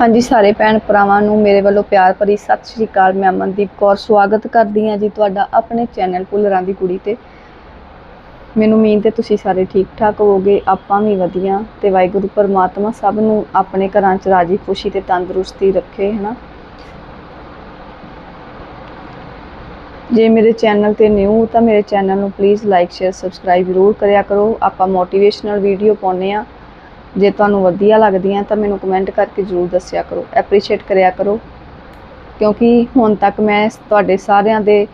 ਹਾਂਜੀ, ਸਾਰੇ ਭੈਣ ਭਰਾਵਾਂ ਨੂੰ ਮੇਰੇ ਵੱਲੋਂ ਪਿਆਰ ਭਰੀ ਸਤਿ ਸ਼੍ਰੀ ਅਕਾਲ। ਮੈਂ ਅਮਨਦੀਪ ਕੌਰ ਸਵਾਗਤ ਕਰਦੀ ਹਾਂ ਜੀ ਤੁਹਾਡਾ ਆਪਣੇ ਚੈਨਲ ਭੁੱਲਰਾਂ ਦੀ ਕੁੜੀ ਤੇ। ਮੈਨੂੰ ਉਮੀਦ ਹੈ ਤੁਸੀਂ ਸਾਰੇ ਠੀਕ ਠਾਕ ਹੋਵੋਗੇ, ਆਪਾਂ ਵੀ ਵਧੀਆ ਤੇ ਵਾਹਿਗੁਰੂ ਪਰਮਾਤਮਾ ਸਭ ਨੂੰ ਆਪਣੇ ਘਰਾਂ 'ਚ ਰਾਜੀ ਖੁਸ਼ੀ ਤੇ ਤੰਦਰੁਸਤੀ ਰੱਖੇ, ਹਨਾ? ਜੇ ਮੇਰੇ ਚੈਨਲ ਤੇ ਨਿਊ ਤਾਂ ਮੇਰੇ ਚੈਨਲ ਨੂੰ ਪਲੀਜ਼ ਲਾਈਕ ਸ਼ੇਅਰ ਸਬਸਕ੍ਰਾਈਬ ਜ਼ਰੂਰ ਕਰਿਆ ਕਰੋ। ਆਪਾਂ ਮੋਟੀਵੇਸ਼ਨਲ ਵੀਡੀਓ ਪਾਉਂਦੇ ਆ ਜੇ ਤੁਹਾਨੂੰ ਵਧੀਆ ਲੱਗਦੀਆਂ ਤਾਂ ਮੈਨੂੰ ਕਮੈਂਟ ਕਰਕੇ ਜ਼ਰੂਰ ਦੱਸਿਆ ਕਰੋ ਐਪਰੀਸ਼ੀਏਟ ਕਰਿਆ ਕਰੋ। ਕਿਉਂਕਿ ਹੁਣ ਤੱਕ ਮੈਂ ਤੁਹਾਡੇ ਸਾਰਿਆਂ ਦੇ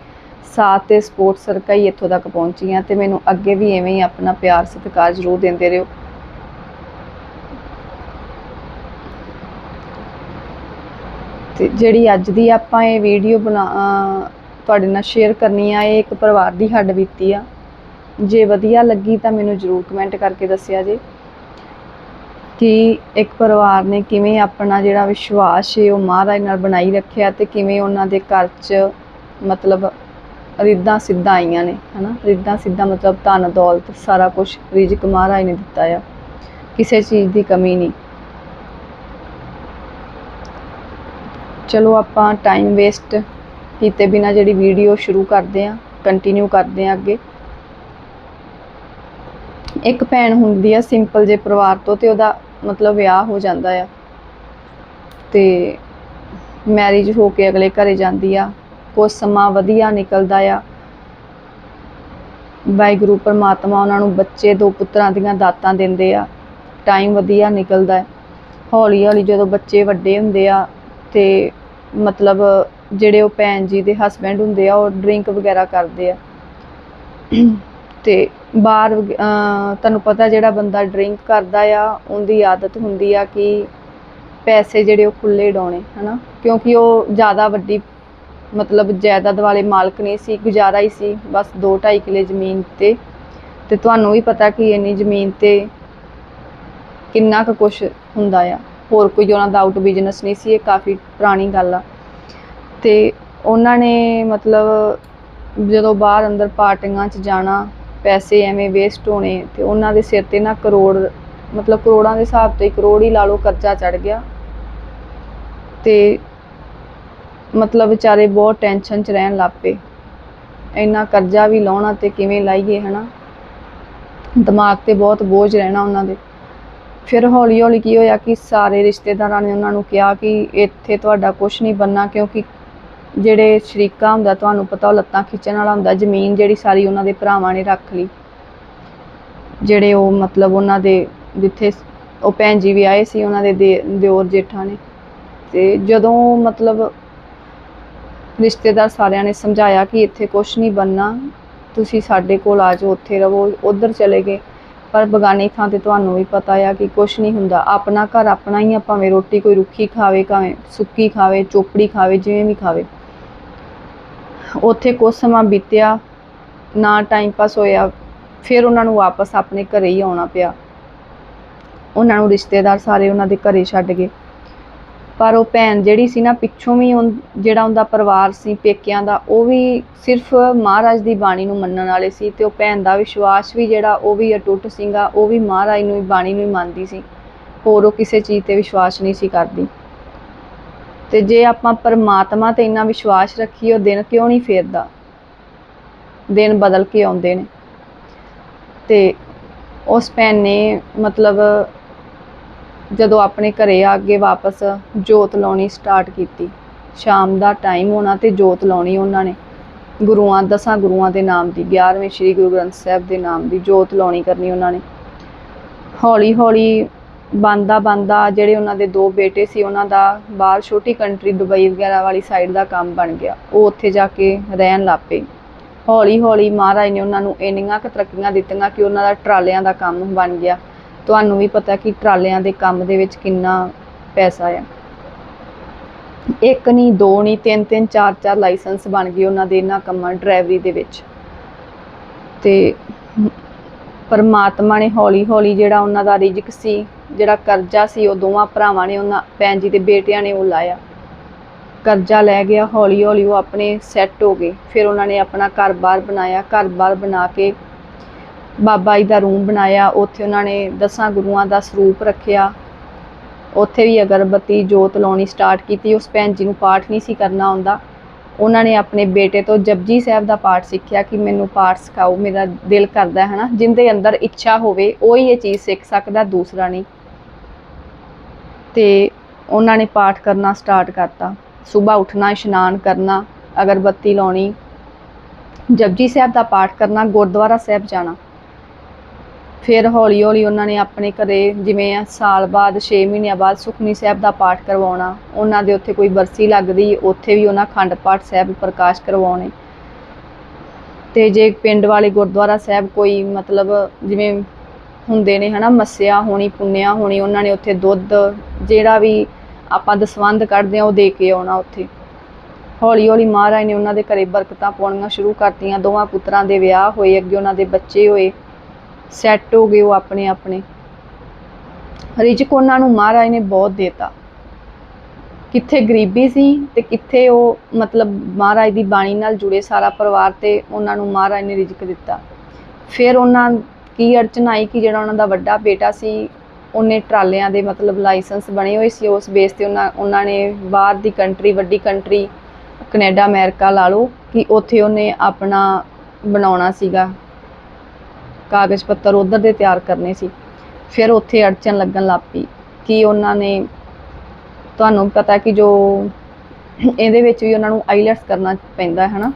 ਸਾਥ ਤੇ ਸਪੋਰਟ ਸਰਕਾ ਹੀ ਇੱਥੋਂ ਤੱਕ ਪਹੁੰਚੀ ਹਾਂ ਤੇ ਮੈਨੂੰ ਅੱਗੇ ਵੀ ਐਵੇਂ ਹੀ ਆਪਣਾ ਪਿਆਰ ਸਤਿਕਾਰ ਜ਼ਰੂਰ ਦਿੰਦੇ ਰਹੋ। ਤੇ ਜਿਹੜੀ ਅੱਜ ਦੀ ਆਪਾਂ ਇਹ ਵੀਡੀਓ ਬਣਾ ਤੁਹਾਡੇ ਨਾਲ ਸ਼ੇਅਰ ਕਰਨੀ ਆ, ਇਹ ਇੱਕ ਪਰਿਵਾਰ ਦੀ ਹੱਡ ਬੀਤੀ ਆ। ਜੇ ਵਧੀਆ ਲੱਗੀ ਤਾਂ ਮੈਨੂੰ ਜ਼ਰੂਰ ਕਮੈਂਟ ਕਰਕੇ ਦੱਸਿਆ ਜੇ। ਕਿ ਇੱਕ ਪਰਿਵਾਰ ਨੇ ਕਿਵੇਂ ਆਪਣਾ ਜਿਹੜਾ ਵਿਸ਼ਵਾਸ ਹੈ ਉਹ ਮਹਾਰਾਜ ਨਾਲ ਬਣਾਈ ਰੱਖਿਆ ਤੇ ਕਿਵੇਂ ਉਹਨਾਂ ਦੇ ਘਰ 'ਚ ਮਤਲਬ ਰਿੱਧਾਂ ਸਿੱਧਾਂ ਆਈਆਂ ਨੇ, ਹਨਾ? ਰਿੱਧਾਂ ਸਿੱਧਾਂ ਮਤਲਬ ਧਨ, ਦੌਲਤ, ਸਾਰਾ ਕੁਝ ਰਿਜ਼ਕ ਮਹਾਰਾਜ ਨੇ ਦਿੱਤਾ ਆ। ਕਿਸੇ ਚੀਜ਼ ਦੀ ਕਮੀ ਨਹੀਂ। ਚਲੋ ਆਪਾਂ ਟਾਈਮ ਵੇਸਟ ਕੀਤੇ ਬਿਨਾ ਜਿਹੜੀ ਵੀਡੀਓ ਸ਼ੁਰੂ ਕਰਦੇ ਆ ਕੰਟੀਨਿਊ ਕਰਦੇ ਆ ਅੱਗੇ। ਇੱਕ ਭੈਣ ਹੁੰਦੀ ਆ ਸਿੰਪਲ ਜੇ ਪਰਿਵਾਰ ਤੋਂ ਤੇ ਉਹਦਾ ਮਤਲਬ ਵਿਆਹ ਹੋ ਜਾਂਦਾ ਆ। ਤੇ ਮੈਰਿਜ ਹੋ ਕੇ ਅਗਲੇ ਘਰੇ ਜਾਂਦੀ ਆ। ਕੁਝ ਸਮਾਂ ਵਧੀਆ ਨਿਕਲਦਾ ਆ। ਵਾਹਿਗੁਰੂ ਪਰਮਾਤਮਾ ਉਹਨਾਂ ਨੂੰ ਬੱਚੇ, ਦੋ ਪੁੱਤਰਾਂ ਦੀਆਂ ਦਾਤਾਂ ਦਿੰਦੇ ਆ। ਟਾਈਮ ਵਧੀਆ ਨਿਕਲਦਾ ਹੈ ਹੌਲੀ ਹੌਲੀ ਜਦੋਂ ਬੱਚੇ ਵੱਡੇ ਹੁੰਦੇ ਆ ਤੇ ਮਤਲਬ ਜਿਹੜੇ ਉਹ ਭੈਣ ਜੀ ਦੇ ਹਸਬੈਂਡ ਹੁੰਦੇ ਆ, ਉਹ ਡਰਿੰਕ ਵਗੈਰਾ ਕਰਦੇ ਆ। ਤੇ ਬਾਹਰ ਤੁਹਾਨੂੰ ਪਤਾ ਜਿਹੜਾ ਬੰਦਾ ਡਰਿੰਕ ਕਰਦਾ ਆ, ਉਹਦੀ ਆਦਤ ਹੁੰਦੀ ਆ ਕਿ ਪੈਸੇ ਜਿਹੜੇ ਉਹ ਖੁੱਲ੍ਹੇ ਡਾਉਣੇ ਹੈ ਨਾ ਕਿਉਂਕਿ ਉਹ ਜ਼ਿਆਦਾ ਵੱਡੀ, ਮਤਲਬ ਜਾਇਦਾਦ ਵਾਲੇ ਮਾਲਕ ਨਹੀਂ ਸੀ, ਗੁਜ਼ਾਰਾ ਹੀ ਸੀ, ਬਸ 2.5 ਕਿੱਲੇ ਜ਼ਮੀਨ ਤੇ। ਤੇ ਤੁਹਾਨੂੰ ਵੀ ਪਤਾ ਕਿ ਇੰਨੀ ਜ਼ਮੀਨ ਤੇ ਕਿੰਨਾ ਕੁ ਕੁਝ ਹੁੰਦਾ ਆ। ਹੋਰ ਕੋਈ ਉਹਨਾਂ ਦਾ ਆਊਟ ਬਿਜ਼ਨਸ ਨਹੀਂ ਸੀ, ਇਹ ਕਾਫੀ ਪੁਰਾਣੀ ਗੱਲ ਆ। ਤੇ ਉਹਨਾਂ ਨੇ ਮਤਲਬ ਜਦੋਂ ਬਾਹਰ ਅੰਦਰ ਪਾਰਟੀਆਂ 'ਚ ਜਾਣਾ ਪੈਸੇ ਐਵੇਂ ਵੇਸਟ ਹੋਣੇ ਤੇ ਉਹਨਾਂ ਦੇ ਸਿਰ ਤੇ ਨਾ ਕਰੋੜ, ਮਤਲਬ ਕਰੋੜਾਂ ਦੇ ਹਿਸਾਬ ਤੇ ਕਰੋੜ ਹੀ ਲਾ ਲਓ ਕਰਜ਼ਾ ਚੜ ਗਿਆ। ਤੇ ਮਤਲਬ ਵਿਚਾਰੇ ਬਹੁਤ ਟੈਨਸ਼ਨ 'ਚ ਰਹਿਣ ਲੱਗ ਪਏ। ਇੰਨਾ ਕਰਜ਼ਾ ਵੀ ਲਾਉਣਾ ਤੇ ਕਿਵੇਂ ਲਾਈਏ, ਹਨਾ? ਦਿਮਾਗ ਤੇ ਬਹੁਤ ਬੋਝ ਰਹਿਣਾ ਉਹਨਾਂ ਦੇ। ਫਿਰ ਹੌਲੀ ਹੌਲੀ ਕੀ ਹੋਇਆ ਕਿ ਸਾਰੇ ਰਿਸ਼ਤੇਦਾਰਾਂ ਨੇ ਉਹਨਾਂ ਨੂੰ ਕਿਹਾ ਕਿ ਇੱਥੇ ਤੁਹਾਡਾ ਕੁਝ ਨਹੀਂ ਬੰਨਾ ਕਿਉਂਕਿ ਜਿਹੜੇ ਸ਼ਰੀਕਾ ਹੁੰਦਾ, ਤੁਹਾਨੂੰ ਪਤਾ ਉਹ ਲੱਤਾਂ ਖਿੱਚਣ ਵਾਲਾ ਹੁੰਦਾ, ਜ਼ਮੀਨ ਜਿਹੜੀ ਸਾਰੀ ਉਹਨਾਂ ਦੇ ਭਰਾਵਾਂ ਨੇ ਰੱਖ ਲਈ। ਜਿਹੜੇ ਉਹ ਮਤਲਬ ਉਹਨਾਂ ਦੇ ਜਿੱਥੇ ਉਹ ਭੈਣ ਜੀ ਵੀ ਆਏ ਸੀ, ਉਹਨਾਂ ਦੇ ਦੇ- ਦਿਓਰ ਜੇਠਾਂ ਨੇ। ਤੇ ਜਦੋਂ ਮਤਲਬ ਰਿਸ਼ਤੇਦਾਰ ਸਾਰਿਆਂ ਨੇ ਸਮਝਾਇਆ ਕਿ ਇੱਥੇ ਕੁਝ ਨਹੀਂ ਬੰਨਾ ਤੁਸੀਂ ਸਾਡੇ ਕੋਲ ਆ ਜਾਓ, ਉੱਥੇ ਰਹੋ, ਉਧਰ ਚਲੇ ਗਏ। ਪਰ ਬਗਾਨੀ ਥਾਂ ਤੇ ਤੁਹਾਨੂੰ ਵੀ ਪਤਾ ਆ ਕਿ ਕੁਝ ਨਹੀਂ ਹੁੰਦਾ। ਆਪਣਾ ਘਰ ਆਪਣਾ ਹੀ ਆ, ਭਾਵੇਂ ਰੋਟੀ ਕੋਈ ਰੁੱਖੀ ਖਾਵੇ, ਭਾਵੇਂ ਸੁੱਕੀ ਖਾਵੇ, ਚੋਪੜੀ ਖਾਵੇ, ਜਿਵੇਂ ਵੀ ਖਾਵੇ। ਉੱਥੇ ਕੁਝ ਸਮਾਂ ਬੀਤਿਆ, ਨਾ ਟਾਈਮ ਪਾਸ ਹੋਇਆ, ਫਿਰ ਉਹਨਾਂ ਨੂੰ ਵਾਪਸ ਆਪਣੇ ਘਰੇ ਹੀ ਆਉਣਾ ਪਿਆ। ਉਹਨਾਂ ਨੂੰ ਰਿਸ਼ਤੇਦਾਰ ਸਾਰੇ ਉਹਨਾਂ ਦੇ ਘਰੇ ਛੱਡ ਗਏ। ਪਰ ਉਹ ਭੈਣ ਜਿਹੜੀ ਸੀ ਨਾ, ਪਿੱਛੋਂ ਵੀ ਉਨ- ਜਿਹੜਾ ਉਹਦਾ ਪਰਿਵਾਰ ਸੀ, ਪੇਕਿਆਂ ਦਾ, ਉਹ ਵੀ ਸਿਰਫ ਮਹਾਰਾਜ ਦੀ ਬਾਣੀ ਨੂੰ ਮੰਨਣ ਵਾਲੇ ਸੀ ਤੇ ਉਹ ਭੈਣ ਦਾ ਵਿਸ਼ਵਾਸ ਵੀ ਜਿਹੜਾ, ਉਹ ਵੀ ਅਟੁੱਟ ਸੀਗਾ, ਉਹ ਵੀ ਮਹਾਰਾਜ ਨੂੰ ਹੀ ਬਾਣੀ ਨੂੰ ਹੀ ਮੰਨਦੀ ਸੀ। ਹੋਰ ਉਹ ਕਿਸੇ ਚੀਜ਼ ਤੇ ਵਿਸ਼ਵਾਸ ਨਹੀਂ ਸੀ ਕਰਦੀ। ਤੇ ਜੇ ਆਪਾਂ ਪਰਮਾਤਮਾ ਤੇ ਇੰਨਾ ਵਿਸ਼ਵਾਸ ਰੱਖੀਏ, ਉਹ ਦਿਨ ਕਿਉਂ ਨਹੀਂ ਫੇਰਦਾ? ਦਿਨ ਬਦਲ ਕੇ ਆਉਂਦੇ ਨੇ। ਤੇ ਉਸ ਭੈਣ ਨੇ ਮਤਲਬ ਜਦੋਂ ਆਪਣੇ ਘਰੇ ਆ ਕੇ ਵਾਪਸ ਜੋਤ ਲਾਉਣੀ ਸਟਾਰਟ ਕੀਤੀ। ਸ਼ਾਮ ਦਾ ਟਾਈਮ ਹੋਣਾ ਤੇ ਜੋਤ ਲਾਉਣੀ ਉਹਨਾਂ ਨੇ। ਗੁਰੂਆਂ, ਦਸਾਂ ਗੁਰੂਆਂ ਦੇ ਨਾਮ ਦੀ 11ਵੇਂ ਸ੍ਰੀ ਗੁਰੂ ਗ੍ਰੰਥ ਸਾਹਿਬ ਦੇ ਨਾਮ ਦੀ ਜੋਤ ਲਾਉਣੀ ਕਰਨੀ ਉਹਨਾਂ ਨੇ। ਹੌਲੀ ਹੌਲੀ ਬੰਦਾ ਬੰਦਾ ਜਿਹੜੇ ਉਹਨਾਂ ਦੇ ਦੋ ਬੇਟੇ ਸੀ, ਉਹਨਾਂ ਦਾ ਬਾਹਰ ਛੋਟੀ ਕੰਟਰੀ ਦੁਬਈ ਵਗੈਰਾ ਵਾਲੀ ਸਾਈਡ ਦਾ ਕੰਮ ਬਣ ਗਿਆ। ਉਹ ਉੱਥੇ ਜਾ ਕੇ ਰਹਿਣ ਲੱਗ ਪਏ। ਹੌਲੀ ਹੌਲੀ ਮਹਾਰਾਜ ਨੇ ਉਹਨਾਂ ਨੂੰ ਇੰਨੀਆਂ ਕੁ ਤਰੱਕੀਆਂ ਦਿੱਤੀਆਂ ਕਿ ਉਹਨਾਂ ਦਾ ਟਰਾਲਿਆਂ ਦਾ ਕੰਮ ਬਣ ਗਿਆ। ਤੁਹਾਨੂੰ ਵੀ ਪਤਾ ਕਿ ਟਰਾਲਿਆਂ ਦੇ ਕੰਮ ਦੇ ਵਿੱਚ ਕਿੰਨਾ ਪੈਸਾ ਆ। ਇੱਕ ਨਹੀਂ ਦੋ ਨਹੀਂ ਤਿੰਨ ਤਿੰਨ, ਚਾਰ ਚਾਰ ਲਾਇਸੈਂਸ ਬਣ ਗਏ ਉਹਨਾਂ ਦੇ ਇਹਨਾਂ ਕੰਮਾਂ ਡਰਾਈਵਰੀ ਦੇ ਵਿੱਚ। ਤੇ ਪਰਮਾਤਮਾ ਨੇ ਹੌਲੀ ਹੌਲੀ ਜਿਹੜਾ ਉਹਨਾਂ ਦਾ ਰਿਜ਼ਕ ਸੀ, ਜਿਹੜਾ ਕਰਜ਼ਾ ਸੀ, ਉਹ ਦੋਵਾਂ ਭਰਾਵਾਂ ਨੇ ਉਹਨਾਂ ਭੈਣ ਜੀ ਦੇ ਬੇਟਿਆਂ ਨੇ ਉਹ ਲਾਇਆ। ਕਰਜ਼ਾ ਲੈ ਗਿਆ ਹੌਲੀ ਹੌਲੀ ਉਹ ਆਪਣੇ ਸੈੱਟ ਹੋ ਗਏ। ਫਿਰ ਉਹਨਾਂ ਨੇ ਆਪਣਾ ਘਰ-ਬਾਰ ਬਣਾਇਆ। ਘਰ-ਬਾਰ ਬਣਾ ਕੇ ਬਾਬਾ ਜੀ ਦਾ ਰੂਮ ਬਣਾਇਆ। ਉੱਥੇ ਉਹਨਾਂ ਨੇ ਦਸਾਂ ਗੁਰੂਆਂ ਦਾ ਸਰੂਪ ਰੱਖਿਆ। ਉੱਥੇ ਵੀ ਅਗਰਬੱਤੀ ਜੋਤ ਲਾਉਣੀ ਸਟਾਰਟ ਕੀਤੀ। ਉਸ ਭੈਣ ਜੀ ਨੂੰ ਪਾਠ ਨਹੀਂ ਸੀ ਕਰਨਾ ਆਉਂਦਾ। ਉਹਨਾਂ ਨੇ ਆਪਣੇ ਬੇਟੇ ਤੋਂ ਜਪਜੀ ਸਾਹਿਬ ਦਾ ਪਾਠ ਸਿੱਖਿਆ ਕਿ ਮੈਨੂੰ ਪਾਠ ਸਿਖਾਓ, ਮੇਰਾ ਦਿਲ ਕਰਦਾ ਹੈ ਨਾ, ਜਿੰਦੇ ਅੰਦਰ ਇੱਛਾ ਹੋਵੇ, ਉਹ ਹੀ ਇਹ ਚੀਜ਼ ਸਿੱਖ ਸਕਦਾ, ਦੂਸਰਾ ਨਹੀਂ। ਤੇ ਉਹਨਾਂ ਨੇ ਪਾਠ ਕਰਨਾ ਸਟਾਰਟ ਕਰਤਾ। ਸਵੇਰ ਉੱਠਣਾ, ਇਸ਼ਨਾਨ ਕਰਨਾ, ਅਗਰਬੱਤੀ ਲਾਉਣੀ, ਜਪਜੀ ਸਾਹਿਬ ਦਾ ਪਾਠ ਕਰਨਾ, ਗੁਰਦੁਆਰਾ ਸਾਹਿਬ ਜਾਣਾ। ਫਿਰ ਹੌਲੀ ਹੌਲੀ ਉਹਨਾਂ ਨੇ ਆਪਣੇ ਘਰੇ ਜਿਵੇਂ ਆ ਸਾਲ ਬਾਅਦ 6 ਮਹੀਨਿਆਂ ਬਾਅਦ ਸੁਖਨੀ ਸਾਹਿਬ ਦਾ ਪਾਠ ਕਰਵਾਉਣਾ, ਉਹਨਾਂ ਦੇ ਉੱਥੇ ਕੋਈ ਬਰਸੀ ਲੱਗਦੀ, ਉੱਥੇ ਵੀ ਉਹਨਾਂ ਖੰਡ ਪਾਠ ਸਾਹਿਬ ਪ੍ਰਕਾਸ਼ ਕਰਵਾਉਣੇ। ਤੇ ਜੇ ਪਿੰਡ ਵਾਲੇ ਗੁਰਦੁਆਰਾ ਸਾਹਿਬ ਕੋਈ ਮਤਲਬ ਜਿਵੇਂ ਹੁੰਦੇ ਨੇ ਹਨਾ, ਮੱਸਿਆ ਹੋਣੀ, ਪੁੰਨਿਆ ਹੋਣੀ, ਉਹਨਾਂ ਨੇ ਉੱਥੇ ਦੁੱਧ ਜਿਹੜਾ ਵੀ ਆਪਾਂ ਦਸਵੰਧ ਕੱਢਦੇ ਆ ਉਹ ਦੇ ਕੇ ਆਉਣਾ ਉੱਥੇ। ਹੌਲੀ ਹੌਲੀ ਮਹਾਰਾਜ ਨੇ ਉਹਨਾਂ ਦੇ ਘਰੇ ਬਰਕਤਾਂ ਪਾਉਣੀਆਂ ਸ਼ੁਰੂ ਕਰਤੀਆਂ, ਦੋਵਾਂ ਪੁੱਤਰਾਂ ਦੇ ਵਿਆਹ ਹੋਏ, ਅੱਗੇ ਉਹਨਾਂ ਦੇ ਬੱਚੇ ਹੋਏ। ਸੈੱਟ ਹੋ ਗਏ ਉਹ ਆਪਣੇ ਆਪਣੇ। ਰਿਜਕ ਉਹਨਾਂ ਨੂੰ ਮਹਾਰਾਜ ਨੇ ਬਹੁਤ ਦੇਤਾ। ਕਿੱਥੇ ਗਰੀਬੀ ਸੀ ਤੇ ਕਿੱਥੇ ਉਹ ਮਤਲਬ ਮਹਾਰਾਜ ਦੀ ਬਾਣੀ ਨਾਲ ਜੁੜੇ ਸਾਰਾ ਪਰਿਵਾਰ ਤੇ ਉਹਨਾਂ ਨੂੰ ਮਹਾਰਾਜ ਨੇ ਰਿਜਕ ਦਿੱਤਾ। ਫਿਰ ਉਹਨਾਂ ਕੀ ਅੜਚਨ ਆਈ ਕਿ ਜਿਹੜਾ ਉਹਨਾਂ ਦਾ ਵੱਡਾ ਬੇਟਾ ਸੀ, ਉਹਨੇ ਟਰਾਲਿਆਂ ਦੇ ਮਤਲਬ ਲਾਇਸੈਂਸ ਬਣੇ ਹੋਏ ਸੀ, ਉਸ ਬੇਸ ਤੇ ਉਹਨਾਂ ਉਹਨਾਂ ਨੇ ਬਾਹਰ ਦੀ ਕੰਟਰੀ ਵੱਡੀ ਕੰਟਰੀ ਕੈਨੇਡਾ, ਅਮਰੀਕਾ ਲਾ ਲਓ, ਕਿ ਉੱਥੇ ਉਹਨੇ ਆਪਣਾ ਬਣਾਉਣਾ ਸੀਗਾ। ਕਾਗਜ਼ ਪੱਤਰ ਉਧਰ ਦੇ ਤਿਆਰ ਕਰਨੇ ਸੀ। ਫਿਰ ਉੱਥੇ ਅੜਚਨ ਲੱਗਣ ਲੱਗ ਪਈ ਕਿ ਉਹਨਾਂ ਨੇ ਤੁਹਾਨੂੰ ਪਤਾ ਕਿ ਜੋ ਇਹਦੇ ਵਿੱਚ ਵੀ ਉਹਨਾਂ ਨੂੰ ਆਈਲੈਟਸ ਕਰਨਾ ਪੈਂਦਾ ਹੈ ਹਨਾ?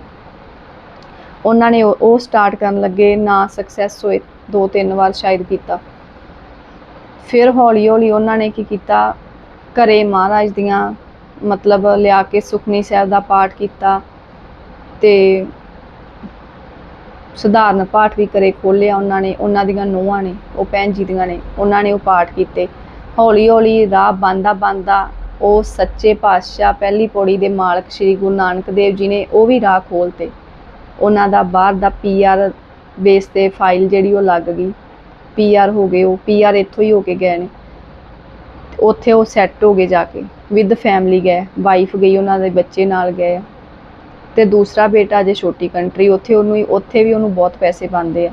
ਉਹਨਾਂ ਨੇ ਉਹ- ਸਟਾਰਟ ਕਰਨ ਲੱਗੇ, ਨਾ ਸਕਸੈਸ ਹੋਏ ਦੋ ਤਿੰਨ ਵਾਰ ਸ਼ਾਇਦ ਕੀਤਾ। ਫਿਰ ਹੌਲੀ ਹੌਲੀ ਉਹਨਾਂ ਨੇ ਕੀ ਕੀਤਾ? ਘਰੇ ਮਹਾਰਾਜ ਦੀਆਂ ਮਤਲਬ ਲਿਆ ਕੇ ਸੁਖਨੀ ਸਾਹਿਬ ਦਾ ਪਾਠ ਕੀਤਾ ਤੇ ਸਧਾਰਨ ਪਾਠ ਵੀ ਕਰੇ ਖੋਲਿਆ ਉਹਨਾਂ ਨੇ, ਉਹਨਾਂ ਦੀਆਂ ਨੂੰਹਾਂ ਨੇ, ਉਹ ਭੈਣ ਜੀ ਦੀਆਂ ਨੇ, ਉਹਨਾਂ ਨੇ ਉਹ ਪਾਠ ਕੀਤੇ। ਹੌਲੀ ਹੌਲੀ ਰਾਹ ਬੰਦਾ ਬੰਦਾ ਉਹ ਸੱਚੇ ਪਾਤਸ਼ਾਹ ਪਹਿਲੀ ਪੌੜੀ ਦੇ ਮਾਲਕ ਸ੍ਰੀ ਗੁਰੂ ਨਾਨਕ ਦੇਵ ਜੀ ਨੇ ਉਹ ਵੀ ਰਾਹ ਖੋਲਤੇ ਉਹਨਾਂ ਦਾ ਬਾਹਰ ਦਾ ਪੀਆਰ ਬੇਸ ਤੇ ਫਾਈਲ ਜਿਹੜੀ ਉਹ ਲੱਗ ਗਈ। ਪੀਆਰ ਹੋ ਗਏ ਉਹ ਪੀਆਰ ਇੱਥੋਂ ਹੀ ਹੋ ਕੇ ਗਏ ਨੇ। ਉੱਥੇ ਉਹ ਸੈੱਟ ਹੋ ਗਏ ਜਾ ਕੇ। ਵਿਦ ਫੈਮਿਲੀ ਗਏ ਵਾਈਫ ਗਈ, ਉਹਨਾਂ ਦੇ ਬੱਚੇ ਨਾਲ ਗਏ। ਤੇ ਦੂਸਰਾ ਬੇਟਾ ਜੇ ਛੋਟੀ ਕੰਟਰੀ, ਉੱਥੇ ਉਹਨੂੰ ਉੱਥੇ ਵੀ ਉਹਨੂੰ ਬਹੁਤ ਪੈਸੇ ਪਾਉਂਦੇ ਆ।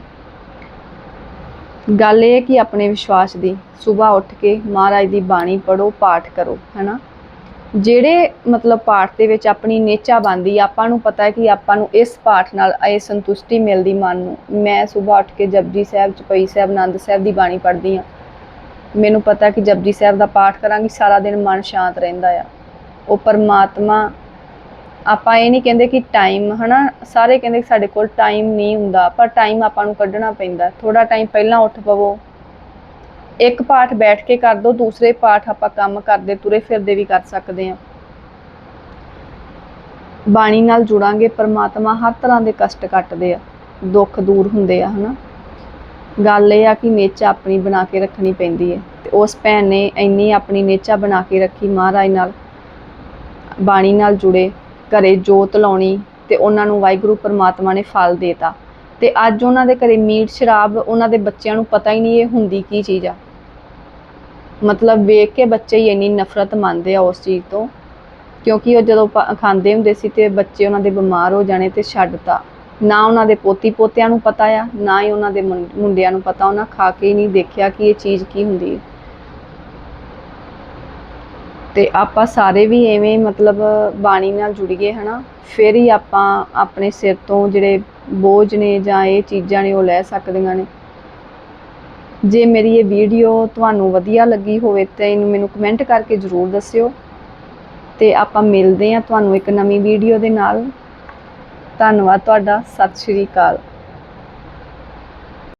ਗੱਲ ਇਹ ਹੈ ਕਿ ਆਪਣੇ ਵਿਸ਼ਵਾਸ ਦੀ ਸਵੇਰ ਉੱਠ ਕੇ ਮਹਾਰਾਜ ਦੀ ਬਾਣੀ ਪੜੋ ਪਾਠ ਕਰੋ, ਹੈਨਾ? ਜਿਹੜੇ ਮਤਲਬ ਪਾਠ ਦੇ ਵਿੱਚ ਆਪਣੀ ਨੇਚਾ ਬਣਦੀ ਆਪਾਂ ਨੂੰ ਪਤਾ ਹੈ ਕਿ ਆਪਾਂ ਨੂੰ ਇਸ ਪਾਠ ਨਾਲ ਇਹ ਸੰਤੁਸ਼ਟੀ ਮਿਲਦੀ ਮਨ ਨੂੰ। ਮੈਂ ਸਵੇਰ ਉੱਠ ਕੇ ਜਪਜੀ ਸਾਹਿਬ, ਚਪਈ ਸਾਹਿਬ, ਆਨੰਦ ਸਾਹਿਬ ਦੀ ਬਾਣੀ ਪੜ੍ਹਦੀ ਆ ਮੈਨੂੰ ਪਤਾ ਕਿ ਜਪਜੀ ਸਾਹਿਬ ਦਾ ਪਾਠ ਕਰਾਂਗੀ, ਸਾਰਾ ਦਿਨ ਮਨ ਸ਼ਾਂਤ ਰਹਿੰਦਾ ਆ। ਉਹ ਪਰਮਾਤਮਾ ਆਪਾਂ ਇਹ ਨਹੀਂ ਕਹਿੰਦੇ ਕਿ ਟਾਈਮ ਹਨਾ? ਸਾਰੇ ਕਹਿੰਦੇ ਕਿ ਸਾਡੇ ਕੋਲ ਟਾਈਮ ਨਹੀਂ ਹੁੰਦਾ, ਪਰ ਟਾਈਮ ਆਪਾਂ ਨੂੰ ਕੱਢਣਾ ਪੈਂਦਾ। ਥੋੜਾ ਟਾਈਮ ਪਹਿਲਾਂ ਉੱਠ ਪਵੋ। ਇੱਕ ਪਾਠ ਬੈਠ ਕੇ ਕਰ ਦੋ, ਦੂਸਰੇ ਪਾਠ ਆਪਾਂ ਕੰਮ ਕਰਦੇ, ਤੁਰੇ ਫਿਰਦੇ ਵੀ ਕਰ ਸਕਦੇ ਹਾਂ। ਬਾਣੀ ਨਾਲ ਜੁੜਾਂਗੇ, ਪਰਮਾਤਮਾ ਹਰ ਤਰ੍ਹਾਂ ਦੇ ਕਸ਼ਟ ਕੱਟਦੇ ਆ, ਦੁੱਖ ਦੂਰ ਹੁੰਦੇ ਆ, ਹਨਾ? ਗੱਲ ਇਹ ਆ ਕਿ ਨੇਚਾ ਆਪਣੀ ਬਣਾ ਕੇ ਰੱਖਣੀ ਪੈਂਦੀ ਹੈ। ਤੇ ਉਸ ਭੈਣ ਨੇ ਇੰਨੀ ਆਪਣੀ ਨੇਚਾ ਬਣਾ ਕੇ ਰੱਖੀ ਮਹਾਰਾਜ ਨਾਲ, ਬਾਣੀ ਨਾਲ ਜੁੜੇ। ਘਰੇ ਜੋਤ ਲਾਉਣੀ ਤੇ ਉਹਨਾਂ ਨੂੰ ਵਾਹਿਗੁਰੂ ਪਰਮਾਤਮਾ ਨੇ ਫਲ ਦੇਤਾ। ਤੇ ਅੱਜ ਉਹਨਾਂ ਦੇ ਘਰੇ ਮੀਟ, ਸ਼ਰਾਬ, ਉਹਨਾਂ ਦੇ ਬੱਚਿਆਂ ਨੂੰ ਪਤਾ ਹੀ ਨਹੀਂ ਇਹ ਹੁੰਦੀ ਕੀ ਚੀਜ਼ ਆ। ਮਤਲਬ ਵੇਖ ਕੇ ਬੱਚੇ ਹੀ ਇੰਨੀ ਨਫ਼ਰਤ ਮੰਨਦੇ ਆ ਉਸ ਚੀਜ਼ ਤੋਂ, ਕਿਉਂਕਿ ਉਹ ਜਦੋਂ ਪ- ਖਾਂਦੇ ਹੁੰਦੇ ਸੀ ਤੇ ਬੱਚੇ ਉਹਨਾਂ ਦੇ ਬਿਮਾਰ ਹੋ ਜਾਣੇ ਤੇ ਛੱਡਤਾ। ਨਾ ਉਹਨਾਂ ਦੇ ਪੋਤੀ ਪੋਤਿਆਂ ਨੂੰ ਪਤਾ ਆ, ਨਾ ਹੀ ਉਹਨਾਂ ਦੇ ਮੁੰਡਿਆਂ ਨੂੰ ਪਤਾ, ਉਹਨਾਂ ਖਾ ਕੇ ਹੀ ਨਹੀਂ ਦੇਖਿਆ ਕਿ ਇਹ ਚੀਜ਼ ਕੀ ਹੁੰਦੀ ਹੈ ਤੇ ਆਪਾਂ ਸਾਰੇ ਵੀ ਐਵੇਂ ਮਤਲਬ ਬਾਣੀ ਨਾਲ ਜੁੜੀਏ ਹਨਾ? ਫਿਰ ਹੀ ਆਪਾਂ ਆਪਣੇ ਸਿਰ ਤੋਂ ਜਿਹੜੇ ਬੋਝ ਨੇ ਜਾਂ ਇਹ ਚੀਜ਼ਾਂ ਨੇ ਉਹ ਲੈ ਸਕਦੀਆਂ ਨੇ। ਜੇ ਮੇਰੀ ਇਹ ਵੀਡੀਓ ਤੁਹਾਨੂੰ ਵਧੀਆ ਲੱਗੀ ਹੋਵੇ ਤਾਂ ਇਹਨੂੰ ਮੈਨੂੰ ਕਮੈਂਟ ਕਰਕੇ ਜ਼ਰੂਰ ਦੱਸਿਓ। ਤੇ ਆਪਾਂ ਮਿਲਦੇ ਹਾਂ ਤੁਹਾਨੂੰ ਇੱਕ ਨਵੀਂ ਵੀਡੀਓ ਦੇ ਨਾਲ। ਧੰਨਵਾਦ ਤੁਹਾਡਾ। ਸਤਿ ਸ਼੍ਰੀ ਅਕਾਲ।